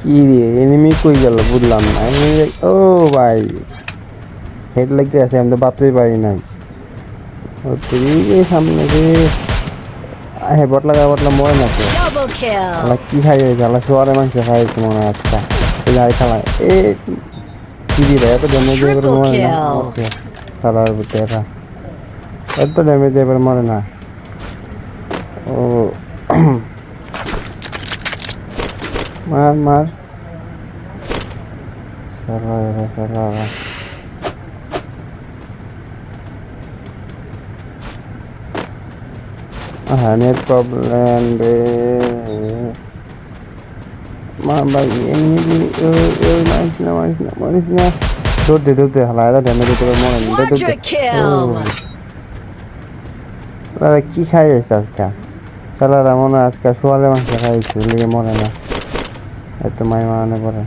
কি রে এনিমি কই গেল? বুঝলাম না। Enemy ও ভাই। হেড লেগে আছে আমি তো ভাবতেই পারি নাই। ও তুই সামনে রে হে বটলা গা বটলা মরে না তো আলা কি খাই হয়েছে আলা শোয়ারে মাংস খাইছে মনে হয় এই যাই খালা এ কি দিয়ে এত ড্যামেজ দিয়ে Triple মরে না। খেলার ভিতরে এত ড্যামেজ দিয়ে এবার মরে না। ও মার মার সারা এরা সারা এরা। হ্যাঁ নেট প্রবলেম রে। মা ভাই এমনি ওই মারিস না মারিস না মারিস না। দৌড় দে দৌড় দে হালা এরা ড্যামেজ দিতে পারে মরে না দৌড় দে কি খাই আজকে? চালারা মনে হয় আজকে সোয়ালে মাংস খাইছে লেগে মরে না। এত মাই মারানো পরে।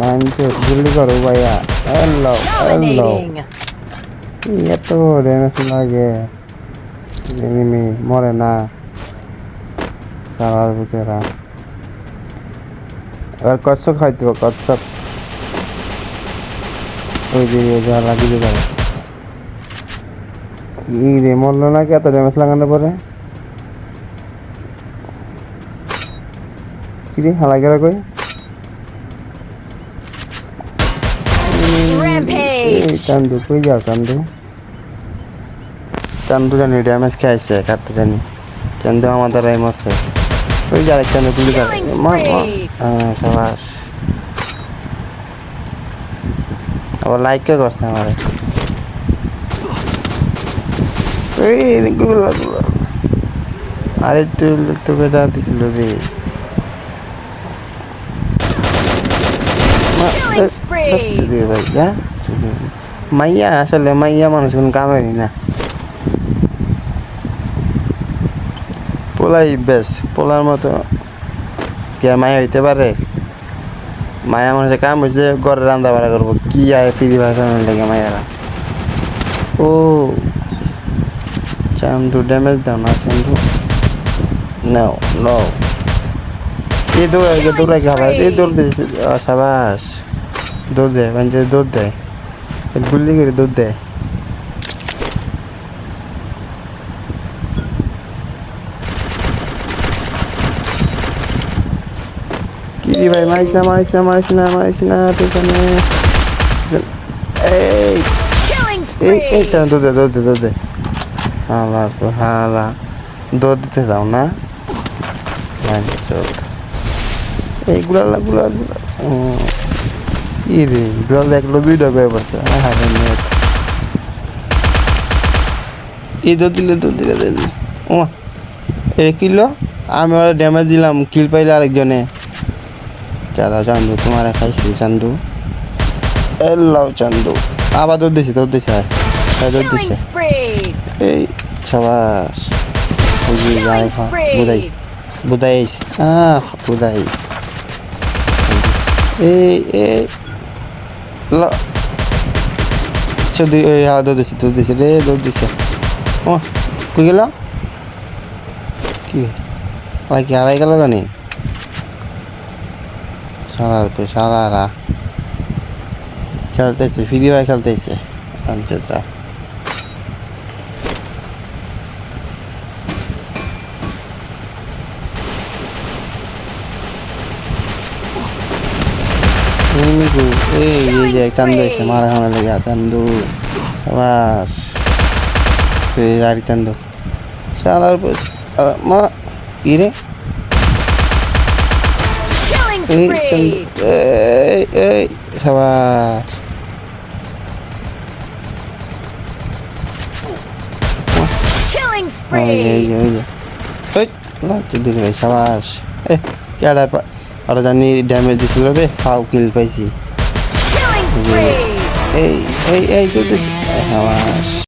মানছে জলদি করো ভাইয়া। Hello hello. এত ড্যামেজ লাগে। এনিমি মরে না। সারার ভিতরা এবার কচ্ছপ খাইতে কচ্ছপ। ওই যে যা লাগিয়ে যাবে ই রে, মরলো না কি এত ড্যামেজ লাগানোর পরে। কি রে হালা গেলা কই? এই চান্দু কই যাও চান্দু? চান্দু জানি ড্যামেজ খেয়েছে কাটতে জানি। চান্দু আমাদের এই মরছে। ওই যে আরেক চান্দু গুলি করে Killing মা মা। spree. হ্যাঁ সাবাস। আবার লাইক কে করছে আমারে। এই গুলা আরে তুই তোকে ডা দিছিল রে। মাইয়া, আসলে মাইয়া মানুষ কোন কামেরই না। পোলাই বেশ, পোলার মতো কি মায়া হইতে পারে? মায়া মানুষের কাম হয়েছে ঘরে রান্না বাড়া করব, কি আয় ফ্রি ভাষা লাগে মায়ারা ও, চান্দু ড্যামেজ দাও না, চান্দু। নাও নাও। এই দৌড়াই দৌড়াই খাবার এই দৌড় দে সাবাস। দৌড় দেয় মানে দৌড় দেয় গুল্লি করে দৌড় দেয় কি ভাই, মারিস না মারিস না মারিস না মারিস না পেছনে এই এই এই দৌড় দে দৌড় দে দৌড় দে। হালা হালা। দৌড় দিতে যাও না? চোখ এই গুলালা গুলা গুলা ই রে গুলা দেখল দুইটা ব্যাপার হারে নেট এই দৌড় দিলে দৌড় দিলে দিলে। ও এ কিলো আমি ওরা ড্যামেজ দিলাম কিল পাইলে আরেকজনে। চাঁদা চান্দু তোমার খাইছি চান্দু। এল্লাও চান্দু। আবার দৌড় দিছি দৌড় দিছে হ্যাঁ দৌড় Killing দিছে। এই সাবাস। বুঝি যাই Killing বুদাই spree. এই এই ল। চৌধুরী ওই হ্যাঁ দিছে, দৌড় দিছে, রে, দৌড় দিছে। ও কই গেল? কি? আলাই কি আলাই গেল জানি? সারার পে সারারা খেলতেছে, ফ্রি ফায়ার খেলতেছে ini minggu eh iya tandu ya marah sama lagi ya tandu awas dari tandu salah bos ma ini ini tandu eh eh awas Oh iya iya iya. Eh, nanti dulu ya, awas. Eh, ya dapat. Ada জানি damage দিছিল রে ফাউ কিল পাইছি এই এই এই তো